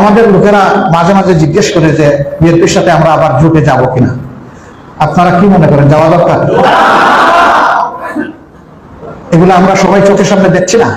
আমাদের লোকেরা মাঝে মাঝে জিজ্ঞেস করে যে, বিএনপির সাথে আমরা আবার জোটে যাব কিনা? আপনারা কি মনে করেন? যাওয়া দরকার? এগুলো আমরা সবাই চোখের সামনে দেখছি না।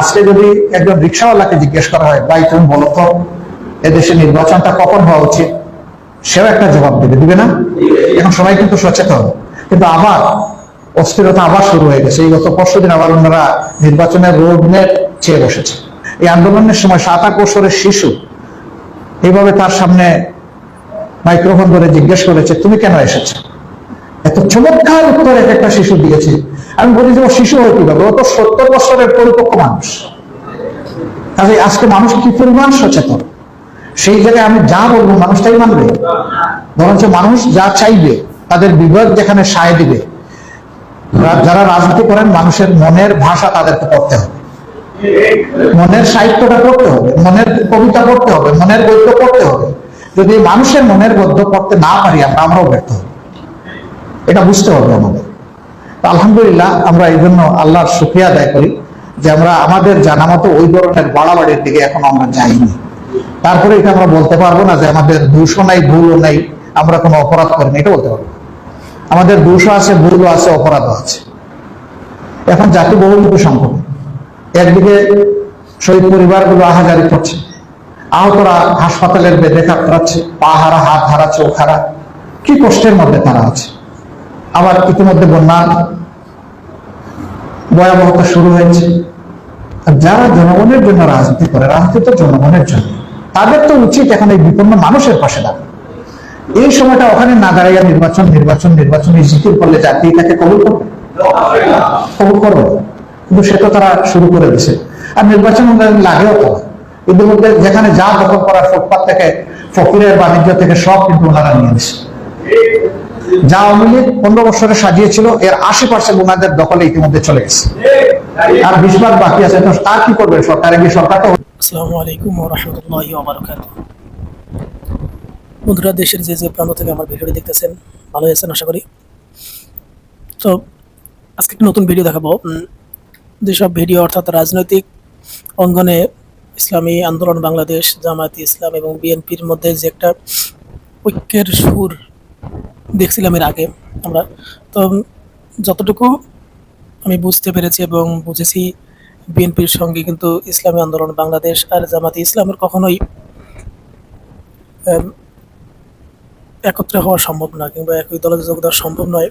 আজকে যদি একজন রিক্সাওয়ালাকে জিজ্ঞেস করা হয়, ভাই, তুমি বলো তো এদেশে নির্বাচনটা কখন হওয়া উচিত? সেও একটা জবাব দেবে। দিবে না? এখন সবাই কিন্তু সচেতন। কিন্তু আবার অস্থিরতা আবার শুরু হয়ে গেছে। এই গত পরশু দিন আবার ওনারা নির্বাচনের রোড ম্যাপ চেয়ে বসেছে। এই আন্দোলনের সময় সাত আট বছরের শিশু এইভাবে তার সামনে মাইক্রোফোন ধরে জিজ্ঞেস করেছে, তুমি কেন এসেছ? এত চমৎকার উত্তর এক একটা শিশু দিয়েছে। আমি বলি যে, ও শিশু হয় কীভাবে ও তো সত্তর বছরের পরিপক্ক মানুষ। কাজে আজকে মানুষ কি পরিমাণ সচেতন? সেই জায়গায় আমি যা বলব মানুষটাই মানবে। বরঞ্চ মানুষ যা চাইবে, তাদের বিভাগ যেখানে সায় দিবে। যারা রাজনীতি করেন, মানুষের মনের ভাষা তাদেরকে পড়তে হবে। মনের সাহিত্যটা পড়তে হবে, মনের কবিতা পড়তে হবে, মনের গদ্য পড়তে হবে। যদি মানুষের মনের গদ্য পড়তে না পারি, আমরা আমরাও ব্যর্থ হব। এটা বুঝতে হবে আমাদের। আলহামদুলিল্লাহ, আমরা এই জন্য আল্লাহর শুক্রিয়া আদায় করি যে আমরা আমাদের জানা মতো ওই ধরনের বাড়াবাড়ির দিকে এখন আমরা যাইনি। তারপরে এটা আমরা বলতে পারব না যে আমাদের দোষও নাই, ভুলও নাই, আমরা কোনো অপরাধ করিনি, এটা বলতে পারব আমাদের দোষও আছে, ভুলও আছে, অপরাধও আছে। এখন জাতি বহুমুখী সম্পর্ক একদিকে শহীদ পরিবারগুলো আহাজারি করছে, আহতরা হাসপাতালের বেদে কাতরাচ্ছে পা হারা হাত হারা চোখ হারা কি কষ্টের মধ্যে তারা আছে। আবার ইতিমধ্যে বন্যার ভয়াবহতা শুরু হয়েছে। যারা জনগণের জন্য রাজনীতি করে, রাজনীতি তো জনগণের জন্য। তাদের তো উচিত এখন এই বিপন্ন মানুষের পাশে দাঁড়ানো। এই সময়টা ওখানে না দাঁড়াইয়া নির্বাচন নির্বাচন নির্বাচন, এই জিকির করলে জাতি তাকে কবুল করবে? কবুল করবে? কিন্তু সে তো তারা শুরু করে দিছে। আর নির্বাচন লাগেও তো। কিন্তু যেখানে যা দখল করার ফুটপাত থেকে, ফকিরের বাণিজ্য থেকে সব কিন্তু ওনারা নিয়ে নিছে। যা আওয়ামী লীগ পনেরো বছরে সাজিয়েছিল, এর আশি পার্সেন্ট ওনাদের দখলে ইতিমধ্যে চলে গেছে। আর বিশ ভাগ বাকি আছে, তো তার কি করবে সরকারে? গিয়ে আসসালামু আলাইকুম বন্ধুরা দেশের যে যে প্রান্ত থেকে আমার দেখতেছেন ভালো আছেন আশা করি। তো, আজকে একটা নতুন ভিডিও দেখাবো। যেসব ভিডিও অর্থাৎ রাজনৈতিক অঙ্গনে ইসলামী আন্দোলন, বাংলাদেশ, জামায়াতে ইসলাম এবং বিএনপির মধ্যে যে একটা ঐক্যের সুর দেখছিলাম এর আগে আমরা। তো যতটুকু আমি বুঝতে পেরেছি এবং বুঝেছি, বিএনপির সঙ্গে কিন্তু ইসলামী আন্দোলন, বাংলাদেশ আর জামাতে ইসলামের কখনোই একত্রে হওয়া সম্ভব না কিংবা একই দলে যোগ দেওয়া সম্ভব নয়।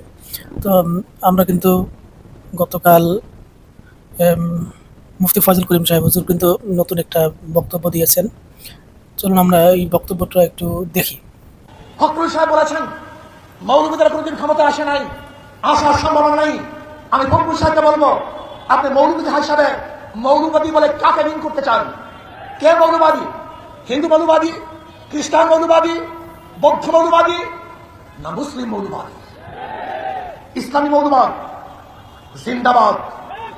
তো আমরা কিন্তু গতকাল মুফতি ফজল করিম সাহেব হুজুর কিন্তু নতুন একটা বক্তব্য দিয়েছেন। চলুন আমরা এই বক্তব্যটা একটু দেখি। ফখরুল সাহেব বলেছেন মৌলবীদের কোনোদিন ক্ষমতা আসে নাই, আসার সম্ভাবনা নেই। আমি ফখরুল সাহেবকে বলব, আপনি মৌলবী হিসাবে মৌলবাদী বলে কাকে মিন করতে চান? কে মৌলবাদী? হিন্দু মৌলবাদী? খ্রিস্টান মৌলবাদী? বৌদ্ধ মৌলবাদী? না, মুসলিম মৌলবাদী। ইসলামী মৌলবাদ জিন্দাবাদ।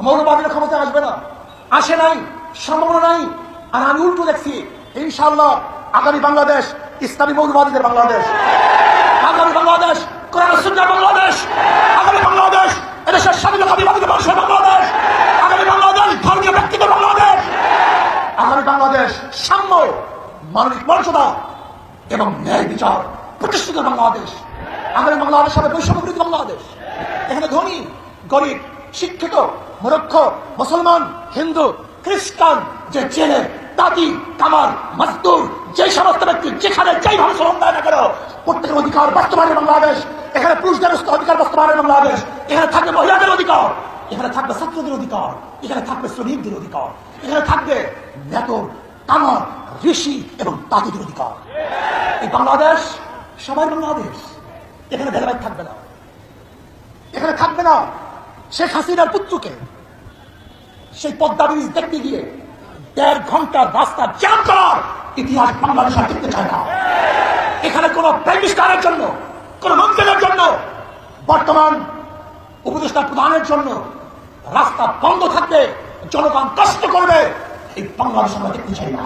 মৌলবাদীর ক্ষমতা আসবে না। আসে নাই, সম্ভাবনা নাই। আর আমি উল্টো দেখছি ইনশাল্লাহ আগামী বাংলাদেশ, ইসলামী মৌলবাদীদের বাংলাদেশ। আগামী বাংলাদেশ সুন্নাহ বাংলাদেশ। আগামী বাংলাদেশ, এদেশের স্বাধীনতাবাদী মানুষের বাংলাদেশ। আগামী বাংলাদেশ, ধর্মীয় ব্যক্তিদের বাংলাদেশ। আগামী বাংলাদেশ, সাম্য, মানবিক মর্যাদা এবং ন্যায় বিচার প্রতিষ্ঠিত বাংলাদেশ। আগামী বাংলাদেশ হবে বৈষম্য বাংলাদেশ। এখানে ধনী, গরিব শিক্ষিত, মূর্খ, মুসলমান, হিন্দু, খ্রিস্টান, যে জেলে, তাঁতি, কামার, মজদুর, যে সমস্ত ব্যক্তি যেখানে যেইভাবে শ্রম দেয় না কেন প্রত্যেকের অধিকার বাস্তবায়নের বাংলাদেশ, এখানে পুরুষদের অধিকার বাস্তবায়নের বাংলাদেশ, এখানে থাকবে মহিলাদের অধিকার, এখানে থাকবে ছাত্রদের অধিকার, এখানে থাকবে শ্রমিকদের অধিকার, এখানে থাকবে নেতর কামার, ঋষি এবং তাঁতিদের অধিকার। এই বাংলাদেশ সবাই বাংলাদেশ, এখানে ভেদাভেদ থাকবে না। এখানে থাকবে না শেখ হাসিনার পুত্রকে সেই পদ্মা ব্রিজ দেখতে গিয়ে দেড় ঘণ্টার রাস্তা জ্যাম করার ইতিহাস বাংলাদেশ দেখতে চায় না। এখানে কোন প্রেমিস্কারের জন্য, কোন মন্ত্রীদের জন্য, বর্তমান উপদেষ্টা প্রদানের জন্য রাস্তা বন্ধ থাকবে জনগণ কষ্ট করবে, এই বাংলাদেশ আমরা দেখতে চাই না।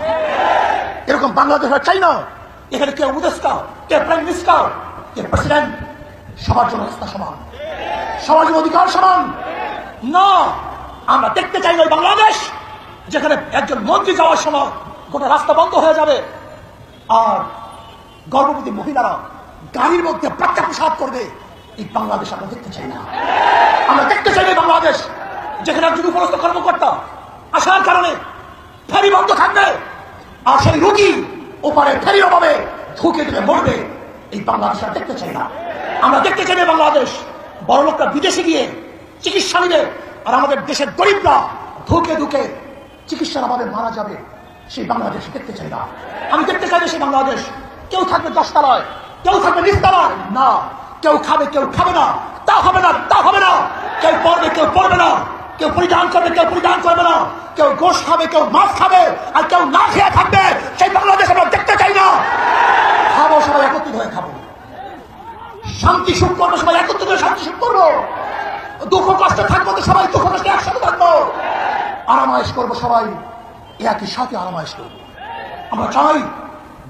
এরকম বাংলাদেশ আর চাই না। এখানে কে উপদেষ্টা, কে প্রাইম মিনিস্টার, কে প্রেসিডেন্ট, সবার জন্য রাস্তা সমান। সবার অধিকার সমান। না, আমরা দেখতে চাই ওই বাংলাদেশ, যেখানে একজন মন্ত্রী যাওয়ার সময় গোটা রাস্তা বন্ধ হয়ে যাবে। আর গর্ভবতী মহিলারা গাড়ির মধ্যে প্রত্যাপ্রসাদ করবে, এই বাংলাদেশ আমরা দেখতে চাই না। আমরা দেখতে চাই বাংলাদেশ, যেখানে একজন উপরস্থ কর্মকর্তা আসার কারণে ফেরি বন্ধ থাকবে, আর সেই রুগী ওপারে ফেরির অভাবে ঢুকে দিলে মরবে, এই বাংলাদেশ দেখতে চাই না। আমরা দেখতে চাই বাংলাদেশ। বড় লোকরা বিদেশে গিয়ে চিকিৎসা নিবে, আর আমাদের দেশের গরিবরা ঢুকে ঢুকে চিকিৎসার অভাবে মারা যাবে, সেই বাংলাদেশ দেখতে চাই না। আমি দেখতে চাই সেই বাংলাদেশ। কেউ থাকবে দশতলায়, কেউ থাকবে নিচতলায়। না, কেউ খাবে কেউ খাবে না, তা হবে না, তা হবে না। কেউ পড়বে কেউ পড়বে না। কেউ পরিধান করবে, কেউ পরিধান করবে না। কেউ গোশ খাবে, কেউ মাছ খাবে, আর কেউ না খেয়ে থাকবে, সেই বাংলাদেশ আমরা দেখতে চাই না। খাব সবাই একত্রিত হয়ে খাব। শান্তি সুখ করব, সবাই একত্রিত শান্তি সুখ করব। দুঃখ কষ্ট থাকব তো সবাই দুঃখ কষ্টে একসাথে থাকব। আরামায়েশ করব সবাই, একই সাথে আরামায়েশ করব। আমরা চাই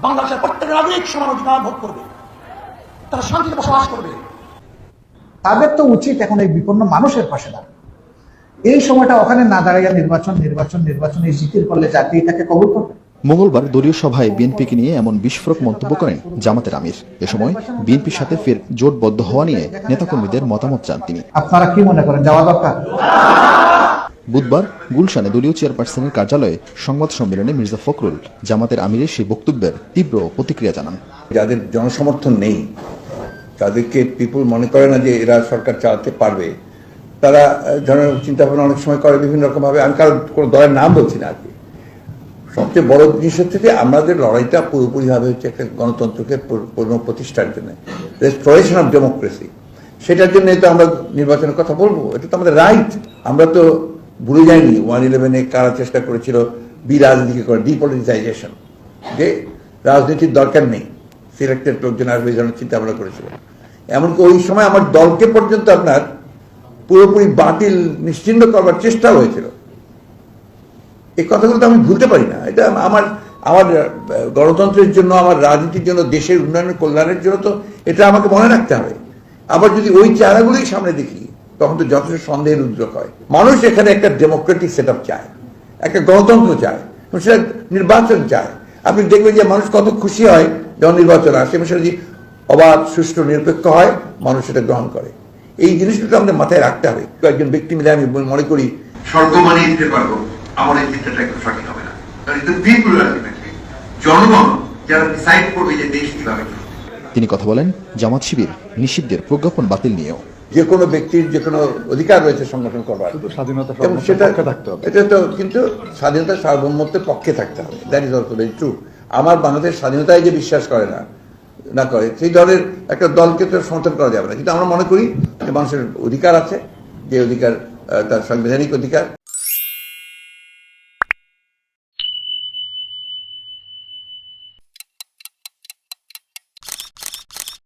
বাংলাদেশের প্রত্যেক নাগরিক সমান অধিকার ভোগ করবে। তারা শান্তিতে বসবাস করবে। তাদের তো উচিত এখন এই বিপন্ন মানুষের পাশে দাঁড়ানো। এই সময়টা ওখানে না দাঁড়িয়ে নির্বাচন নির্বাচন নির্বাচন, এই জিতির করলে জাতি এটাকে কবুল করবে। মঙ্গলবার দলীয় সভায় বিএনপিকে নিয়ে এমন বিস্ফোরক মন্তব্য করেন জামাতের আমির। এ সময় বিএনপির সাথে ফের জোটবদ্ধ হওয়া নিয়ে নেতাকর্মীদের মতামত চান তিনি। আপনারা কি মনে করেন? যাওয়া দরকার? বুধবার গুলশানে দলীয় চেয়ারপারসনের কার্যালয়ে সংবাদ সম্মেলনে মির্জা ফখরুল জামাতের আমিরের সেই বক্তব্যের তীব্র প্রতিক্রিয়া জানান। যাদের জনসমর্থন নেই তাদেরকে পিপুল মনে করে না যে এরা সরকার চালাতে পারবে। তারা ধরনের চিন্তা ভাবনা অনেক সময় করে বিভিন্ন রকম ভাবে আমি কারও কোনো দলের নাম বলছি না আর কি। সবচেয়ে বড় জিনিস হচ্ছে যে আমাদের লড়াইটা পুরোপুরিভাবে হচ্ছে একটা গণতন্ত্রকে পুর- পুনঃপ্রতিষ্ঠার জন্য। রেস্টোরেশন অফ ডেমোক্রেসি সেটার জন্য তো আমরা নির্বাচনের কথা বলব। এটা তো আমাদের রাইট আমরা তো ভুলে যাইনি। ওয়ান ইলেভেনে কারা চেষ্টা করেছিল বি বিরাজনীতি করে ডিপলিটিসাইজেশন যে রাজনীতির দরকার নেই। সিলেক্টেড লোকজন আসবে, এই ধরনের চিন্তা ভাবনা করেছিল। এমনকি ওই সময় আমার দলকে পর্যন্ত আপনার পুরোপুরি বাতিল, নিশ্চিন্ন করবার চেষ্টা হয়েছিল। এই কথাগুলো তো আমি ভুলতে পারি না। এটা আমার আমার গণতন্ত্রের জন্য, আমার রাজনীতির জন্য, দেশের উন্নয়নের কল্যাণের জন্য তো এটা আমাকে মনে রাখতে হবে। আবার যদি ওই চেহারাগুলোই সামনে দেখি, তখন তো যথেষ্ট সন্দেহের উদ্যোগ হয়। মানুষ এখানে একটা ডেমোক্রেটিক সেট চায়, একটা গণতন্ত্র চায় সেটা নির্বাচন চায়। আপনি দেখবেন যে মানুষ কত খুশি হয় যখন নির্বাচন আসে, এবং সেটা যদি অবাধ, সুষ্ঠু, নিরপেক্ষ হয়, মানুষ সেটা গ্রহণ করে। এই জিনিসগুলো আমাদের মাথায় রাখতে হবে। কয়েকজন ব্যক্তি মিলে আমি মনে করি স্বর্গ মানিয়ে দিতে পারব আমার এই চিন্তাটা একটু সঠিক হবে না। কারণ এটা পিপুল আলটিমেটলি জনগণ যারা ডিসাইড করবে যে দেশ কীভাবে তিনি কথা বলেন জামাত শিবির নিষিদ্ধের প্রজ্ঞাপন বাতিল নিয়েও। যে কোনো ব্যক্তির যে কোনো অধিকার রয়েছে সংগঠন করবার। স্বাধীনতা এবং সেটা পক্ষে থাকতে হবে। এটা তো কিন্তু স্বাধীনতা সার্বভৌমত্বের পক্ষে থাকতে হবে। That is also very true আমার বাংলাদেশ স্বাধীনতায় যে বিশ্বাস করে না না করে সেই দলের একটা দলকে তো সমর্থন করা যাবে না। কিন্তু আমরা মনে করি যে মানুষের অধিকার আছে যে অধিকার তার সাংবিধানিক অধিকার।